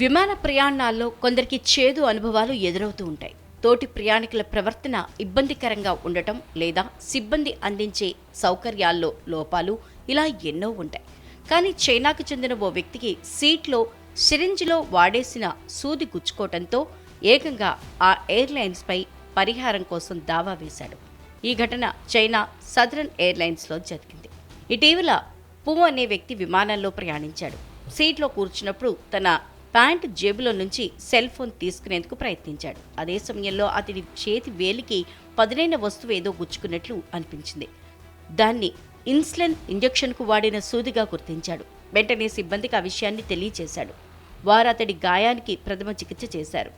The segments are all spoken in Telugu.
విమాన ప్రయాణాల్లో కొందరికి చేదు అనుభవాలు ఎదురవుతూ ఉంటాయి. తోటి ప్రయాణికుల ప్రవర్తన ఇబ్బందికరంగా ఉండటం లేదా సిబ్బంది అందించే సౌకర్యాల్లో లోపాలు ఇలా ఎన్నో ఉంటాయి. కానీ చైనాకు చెందిన ఓ వ్యక్తికి సీట్లో సిరింజ్లో వాడేసిన సూది గుచ్చుకోవడంతో ఏకంగా ఆ ఎయిర్లైన్స్పై పరిహారం కోసం దావా వేశాడు. ఈ ఘటన చైనా సదరన్ ఎయిర్లైన్స్లో జరిగింది. ఇటీవల పు అనే వ్యక్తి విమానంలో ప్రయాణించాడు. సీట్లో కూర్చున్నప్పుడు తన ప్యాంట్ జేబులో నుంచి సెల్ ఫోన్ తీసుకునేందుకు ప్రయత్నించాడు. అదే సమయంలో అతడి చేతి వేలికి పదునైన వస్తువు ఏదో గుచ్చుకున్నట్లు అనిపించింది. దాన్ని ఇన్సులిన్ ఇంజెక్షన్కు వాడిన సూదిగా గుర్తించాడు. వెంటనే సిబ్బందికి ఆ విషయాన్ని తెలియజేశాడు వారు అతడి గాయానికి ప్రథమ చికిత్స చేశారు.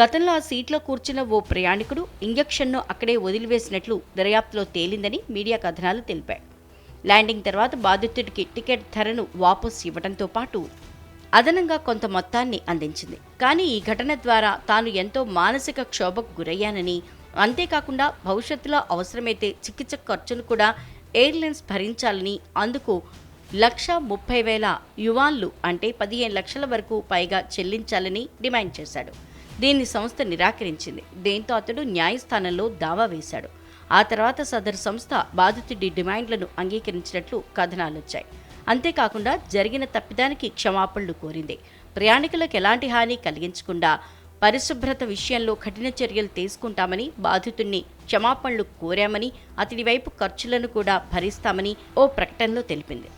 గతంలో ఆ సీట్లో కూర్చున్న ఓ ప్రయాణికుడు ఇంజక్షన్ను అక్కడే వదిలివేసినట్లు దర్యాప్తులో తేలిందని మీడియా కథనాలు తెలిపాయి. ల్యాండింగ్ తర్వాత బాధితుడికి టికెట్ ధరను వాపస్ ఇవ్వడంతో పాటు అదనంగా కొంత మొత్తాన్ని అందించింది. కానీ ఈ ఘటన ద్వారా తాను ఎంతో మానసిక క్షోభకు గురయ్యానని అంతేకాకుండా భవిష్యత్తులో అవసరమైతే చికిత్స ఖర్చును కూడా ఎయిర్లైన్స్ భరించాలని అందుకు లక్ష ముప్పై వేల యువాన్లు అంటే పదిహేను లక్షల వరకు పైగా చెల్లించాలని డిమాండ్ చేశాడు. దీన్ని సంస్థ నిరాకరించింది. దీంతో అతడు న్యాయస్థానంలో దావా వేశాడు. ఆ తర్వాత సదరు సంస్థ బాధితుడి డిమాండ్లను అంగీకరించినట్లు కథనాలొచ్చాయి. అంతేకాకుండా జరిగిన తప్పిదానికి క్షమాపణలు కోరింది. ప్రయాణికులకు ఎలాంటి హాని కలిగించకుండా పరిశుభ్రత విషయంలో కఠిన చర్యలు తీసుకుంటామని బాధితుణ్ణి క్షమాపణలు కోరామని అతడి వైపు ఖర్చులను కూడా భరిస్తామని ఓ ప్రకటనలో తెలిపింది.